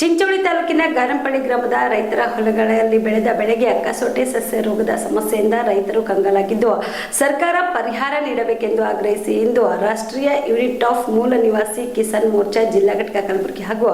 ಚಿಂಚೋಳಿ ತಾಲೂಕಿನ ಗಾರಂಪಳ್ಳಿ ಗ್ರಾಮದ ರೈತರ ಹೊಲಗಳಲ್ಲಿ ಬೆಳೆದ ಬೆಳೆಗೆ ಅಕ್ಕಸೊಟ್ಟೆ ಸಸ್ಯ ರೋಗದ ಸಮಸ್ಯೆಯಿಂದ ರೈತರು ಕಂಗಾಲಾಗಿದ್ದು, ಸರ್ಕಾರ ಪರಿಹಾರ ನೀಡಬೇಕೆಂದು ಆಗ್ರಹಿಸಿ ಇಂದು ರಾಷ್ಟ್ರೀಯ ಯೂನಿಟ್ ಆಫ್ ಮೂಲ ನಿವಾಸಿ ಕಿಸಾನ್ ಮೋರ್ಚಾ ಜಿಲ್ಲಾ ಘಟಕ ಕಲಬುರಗಿ ಹಾಗೂ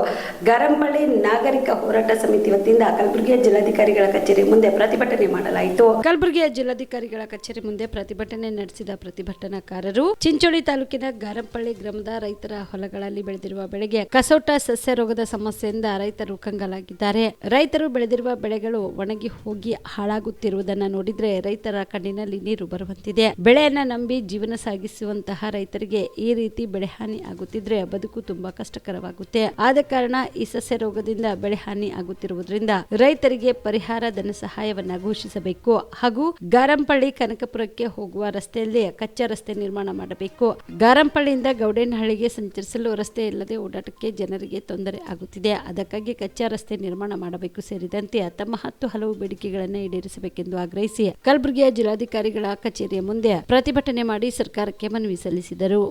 ಗಾರಂಪಳ್ಳಿ ನಾಗರಿಕ ಹೋರಾಟ ಸಮಿತಿ ವತಿಯಿಂದ ಕಲಬುರಗಿಯ ಜಿಲ್ಲಾಧಿಕಾರಿಗಳ ಕಚೇರಿ ಮುಂದೆ ಪ್ರತಿಭಟನೆ ಮಾಡಲಾಯಿತು. ಕಲಬುರಗಿಯ ಜಿಲ್ಲಾಧಿಕಾರಿಗಳ ಕಚೇರಿ ಮುಂದೆ ಪ್ರತಿಭಟನೆ ನಡೆಸಿದ ಪ್ರತಿಭಟನಾಕಾರರು, ಚಿಂಚೋಳಿ ತಾಲೂಕಿನ ಗಾರಂಪಳ್ಳಿ ಗ್ರಾಮದ ರೈತರ ಹೊಲಗಳಲ್ಲಿ ಬೆಳೆದಿರುವ ಬೆಳೆಗೆ ಕಸೋಟ ಸಸ್ಯ ರೋಗದ ಸಮಸ್ಯೆಯಿಂದ ರೈತರು ಕಂಗಾಲಾಗಿದ್ದಾರೆ. ರೈತರು ಬೆಳೆದಿರುವ ಬೆಳೆಗಳು ಒಣಗಿ ಹೋಗಿ ಹಾಳಾಗುತ್ತಿರುವುದನ್ನು ನೋಡಿದ್ರೆ ರೈತರ ಕಣ್ಣಿನಲ್ಲಿ ನೀರು ಬರುವಂತಿದೆ. ಬೆಳೆಯನ್ನ ನಂಬಿ ಜೀವನ ಸಾಗಿಸುವಂತಹ ರೈತರಿಗೆ ಈ ರೀತಿ ಬೆಳೆ ಹಾನಿ ಆಗುತ್ತಿದ್ರೆ ಬದುಕು ತುಂಬಾ ಕಷ್ಟಕರವಾಗುತ್ತೆ. ಆದ ಕಾರಣ ಈ ಸಸ್ಯ ರೋಗದಿಂದ ಬೆಳೆ ಹಾನಿ ಆಗುತ್ತಿರುವುದರಿಂದ ರೈತರಿಗೆ ಪರಿಹಾರ ಧನ ಸಹಾಯವನ್ನ ಘೋಷಿಸಬೇಕು. ಹಾಗೂ ಗಾರಂಪಳ್ಳಿ ಕನಕಪುರಕ್ಕೆ ಹೋಗುವ ರಸ್ತೆಯಲ್ಲಿ ಕಚ್ಚಾ ರಸ್ತೆ ನಿರ್ಮಾಣ ಮಾಡಬೇಕು. ಗಾರಂಪಳ್ಳಿಯಿಂದ ಗೌಡೇನಹಳ್ಳಿಗೆ ಸಂಚರಿಸಲು ರಸ್ತೆ ಇಲ್ಲದೆ ಓಡಾಟಕ್ಕೆ ಜನರಿಗೆ ತೊಂದರೆ ಆಗುತ್ತಿದೆ. ಅದಕ್ಕಾಗಿ ಕಚ್ಚಾ ರಸ್ತೆ ನಿರ್ಮಾಣ ಮಾಡಬೇಕು ಸೇರಿದಂತೆ ತಮ್ಮ ಹತ್ತು ಹಲವು ಬೇಡಿಕೆಗಳನ್ನು ಈಡೇರಿಸಬೇಕೆಂದು ಆಗ್ರಹಿಸಿ ಕಲಬುರಗಿಯ ಜಿಲ್ಲಾಧಿಕಾರಿಗಳ ಕಚೇರಿಯ ಮುಂದೆ ಪ್ರತಿಭಟನೆ ಮಾಡಿ ಸರ್ಕಾರಕ್ಕೆ ಮನವಿ ಸಲ್ಲಿಸಿದರು.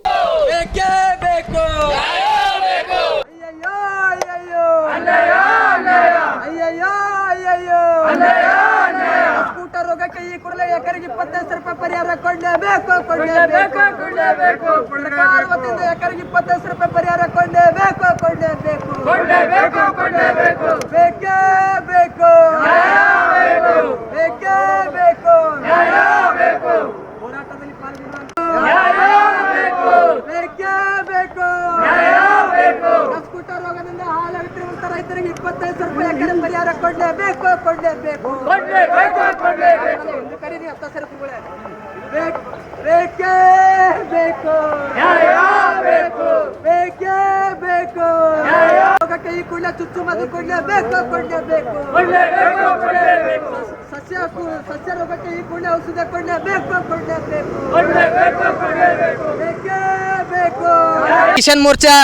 ರೋಗಕ್ಕೆ ಈ ಕೂಡಲೇ ಎಕರೆಗೆ ಇಪ್ಪತ್ತೈದು ರೂಪಾಯಿ ಪರಿಹಾರ ಕೊಡಲೇಬೇಕು ಕೊಡಲೇಬೇಕು ಕೊಡಲೇಬೇಕು ಸರ್ಕಾರ ವತಿಯಿಂದ ಎಕರೆಗೆ ಇಪ್ಪತ್ತೈದು ರೂಪಾಯಿ ಪರಿಹಾರ ಕೊಡಲೇಬೇಕು ಕೊಡಲೇಬೇಕು ಕೊಡಲೇಬೇಕು ಕೊಡಲೇಬೇಕು ಬೇಕೇ ಬೇಕು ಬೇಕೇ ಬೇಕು ಹೋರಾಟದಲ್ಲಿ ಪಾಲ್ಗೊಂಡು ಬೇಕೇ ಬೇಕು ಸ್ಕೂಟರ್ ರೋಗದಿಂದ ಹಾಳಾಗುತ್ತಿರುವಂತ ರೈತರಿಗೆ ಇಪ್ಪತ್ತೈದು ಸಾವಿರ ರೂಪಾಯಿ ಎಕರೆ ಪರಿಹಾರ ಕೊಂಡೇ ಬೇಕು ಕೊಂಡೇ ಬೇಕು ಒಂದು ಕರೀರಿ ಹತ್ತ ರೂಪಾಯಿ ಬೇಕ್- ಬೇಕೇ ಬೇಕು. ಬೇಕೇ. ಈ ಕೂಡಲೇ ಚುಚ್ಚು ಮದ್ದು ಕೊಡ್ಲೇ ಬೇಕು ಕೊಂಡೇ ಬೇಕು ಸಸ್ಯ ಸಸ್ಯ ರೋಗಕ್ಕೆ ಈ ಕೂಡಲೇ ಔಷಧ ಕೊಂಡೇ ಬೇಕು ಕೊಂಡೇ ಬೇಕು ಬೇಕೇ. ಬೇಕು ಕಿಶನ್ ಮೋರ್ಚಾ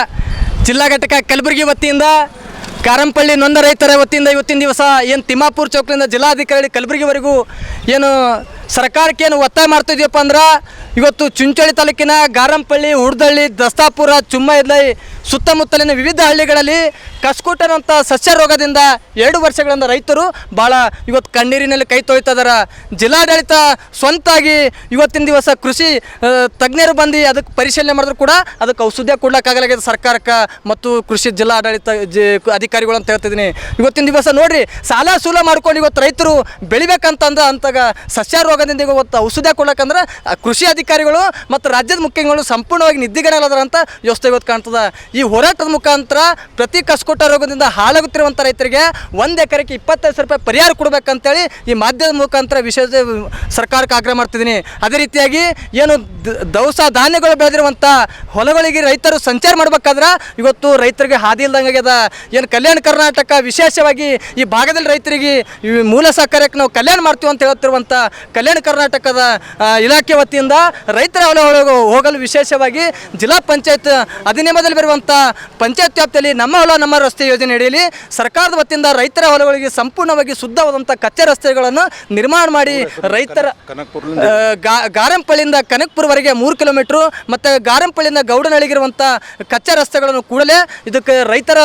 ಜಿಲ್ಲಾ ಘಟಕ ಕಲಬುರಗಿ ವತಿಯಿಂದ ಕಾರಂಪಳ್ಳಿ ನೊಂದ ರೈತರ ವತಿಯಿಂದ ಇವತ್ತಿನ ದಿವಸ ಏನು ತಿಮ್ಮಾಪುರ ಚೌಕ್ಲಿಂದ ಜಿಲ್ಲಾಧಿಕಾರಿ ಕಲಬುರಗಿವರೆಗೂ ಏನು ಸರ್ಕಾರಕ್ಕೆ ಏನು ಒತ್ತಾಯ ಮಾಡ್ತಿದ್ದೀವಪ್ಪ ಅಂದ್ರೆ, ಇವತ್ತು ಚುಂಚೋಳಿ ತಾಲೂಕಿನ ಗಾರಂಪಳ್ಳಿ ಹುಡ್ದಳ್ಳಿ ದಸ್ತಾಪುರ ಚುಮ್ಮೈದ್ಲೈ ಸುತ್ತಮುತ್ತಲಿನ ವಿವಿಧ ಹಳ್ಳಿಗಳಲ್ಲಿ ಕಸ್ಕೂಟನಂಥ ಸಸ್ಯ ರೋಗದಿಂದ ಎರಡು ವರ್ಷಗಳಿಂದ ರೈತರು ಭಾಳ ಇವತ್ತು ಕಣ್ಣೀರಿನಲ್ಲಿ ಕೈ ತೊಯ್ತಾ ಜಿಲ್ಲಾಡಳಿತ ಸ್ವಂತಾಗಿ ಇವತ್ತಿನ ದಿವಸ ಕೃಷಿ ತಜ್ಞರು ಬಂದು ಅದಕ್ಕೆ ಪರಿಶೀಲನೆ ಮಾಡಿದ್ರು ಕೂಡ ಅದಕ್ಕೆ ಔಷಧ ಕೊಡ್ಲಿಕ್ಕಾಗಲಾಗಿದೆ ಸರ್ಕಾರಕ್ಕೆ ಮತ್ತು ಕೃಷಿ ಜಿಲ್ಲಾಡಳಿತ, ಜಿ, ಅಧಿಕಾರಿಗಳು ಅಂತ ಹೇಳ್ತಿದ್ದೀನಿ. ಇವತ್ತಿನ ದಿವಸ ನೋಡಿರಿ, ಸಾಲ ಸೂಲ ಮಾಡ್ಕೊಂಡು ಇವತ್ತು ರೈತರು ಬೆಳಿಬೇಕಂತಂದ್ರೆ ಅಂತಾಗ ಸಸ್ಯ ರೋಗದಿಂದ ಇವತ್ತು ಔಷಧ ಕೊಡ್ಲಕ್ಕಂದ್ರೆ ಆ ಕೃಷಿ ಅಧಿಕಾರಿಗಳು ಮತ್ತು ರಾಜ್ಯದ ಮುಖ್ಯಗಳು ಸಂಪೂರ್ಣವಾಗಿ ನಿದ್ದಿಗಣಲಾದ್ರ ಅಂತ ವ್ಯವಸ್ಥೆ ಇವತ್ತು ಕಾಣ್ತದೆ. ಈ ಹೋರಾಟದ ಮುಖಾಂತರ ಪ್ರತಿ ಕಸ್ಕೋಟ ರೋಗದಿಂದ ಹಾಳಾಗುತ್ತಿರುವಂಥ ರೈತರಿಗೆ ಒಂದು ಎಕರೆಗೆ ಇಪ್ಪತ್ತೈದು ಸಾವಿರ ರೂಪಾಯಿ ಪರಿಹಾರ ಕೊಡಬೇಕಂತೇಳಿ ಈ ಮಾಧ್ಯಮದ ಮುಖಾಂತರ ವಿಶೇಷ ಸರ್ಕಾರಕ್ಕೆ ಆಗ್ರಹ ಮಾಡ್ತಿದ್ದೀನಿ. ಅದೇ ರೀತಿಯಾಗಿ ಏನು ದವಸ ಧಾನ್ಯಗಳು ಬೆಳೆದಿರುವಂಥ ಹೊಲಗಳಿಗೆ ರೈತರು ಸಂಚಾರ ಮಾಡಬೇಕಾದ್ರೆ ಇವತ್ತು ರೈತರಿಗೆ ಹಾದಿ ಇಲ್ದಂಗೆ ಆಗ್ಯದ. ಏನು ಕಲ್ಯಾಣ ಕರ್ನಾಟಕ ವಿಶೇಷವಾಗಿ ಈ ಭಾಗದಲ್ಲಿ ರೈತರಿಗೆ ಮೂಲ ಸಹಕಾರಕ್ಕೆ ನಾವು ಕಲ್ಯಾಣ ಮಾಡ್ತೀವಿ ಅಂತ ಹೇಳ್ತಿರುವಂಥ ಕಲ್ಯಾಣ ಕರ್ನಾಟಕದ ಆ, ಇಲಾಖೆ ವತಿಯಿಂದ ರೈತರ ಹೊಲಗಳಿಗೆ ಹೋಗಲು ವಿಶೇಷವಾಗಿ ಜಿಲ್ಲಾ ಪಂಚಾಯತ್ ಅಧಿನಿಯಮದಲ್ಲಿ ಬರುವಂಥ ಪಂಚಾಯತ್ ವ್ಯಾಪ್ತಿಯಲ್ಲಿ ನಮ್ಮ ಹೊಲ ನಮ್ಮ ರಸ್ತೆ ಯೋಜನೆ ಅಡಿಯಲ್ಲಿ ಸರ್ಕಾರದ ವತಿಯಿಂದ ರೈತರ ಹೊಲಗಳಿಗೆ ಸಂಪೂರ್ಣವಾಗಿ ಶುದ್ಧವಾದಂಥ ಕಚ್ಚೆ ರಸ್ತೆಗಳನ್ನು ನಿರ್ಮಾಣ ಮಾಡಿ ರೈತರ ಗಾರಂಪಳ್ಳಿಯಿಂದ ಕನಕಪುರವರೆಗೆ ಮೂರು ಕಿಲೋಮೀಟ್ರು ಮತ್ತು ಗಾರಂಪಳ್ಳಿಯಿಂದ ಗೌಡನಹಳ್ಳಿಗಿರುವಂಥ ಕಚ್ಚಾ ರಸ್ತೆಗಳನ್ನು ಕೂಡಲೇ ಇದಕ್ಕೆ ರೈತರ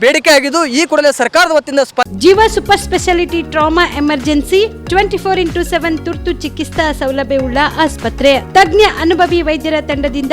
ಬೇಡಿಕೆ ಆಗಿದ್ದು ಈ ಕೂಡಲೇ ಸರ್ಕಾರದ ವತಿಯಿಂದ Jeeva super speciality trauma emergency twenty four into seven ತುರ್ತು ಚಿಕಿತ್ಸಾ ಸೌಲಭ್ಯವುಳ್ಳ ಆಸ್ಪತ್ರೆ. ತಜ್ಞ ಅನುಭವಿ ವೈದ್ಯರ ತಂಡದಿಂದ